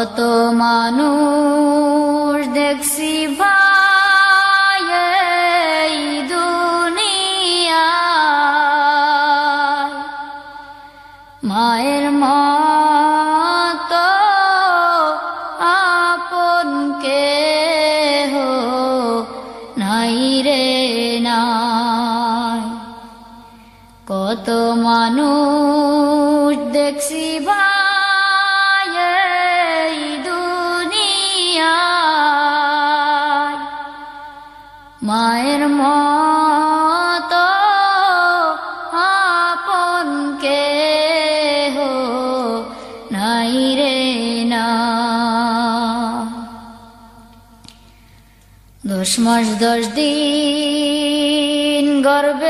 কত মানুষ দেখছি ভাই এই দুনিয়ায়। মায়ের মত আপন কে হো নাই রে নাই। কত মানুষ মায়ের মত আপন কে হো নাই রে না। দশ মাস দশ দিন গর্বে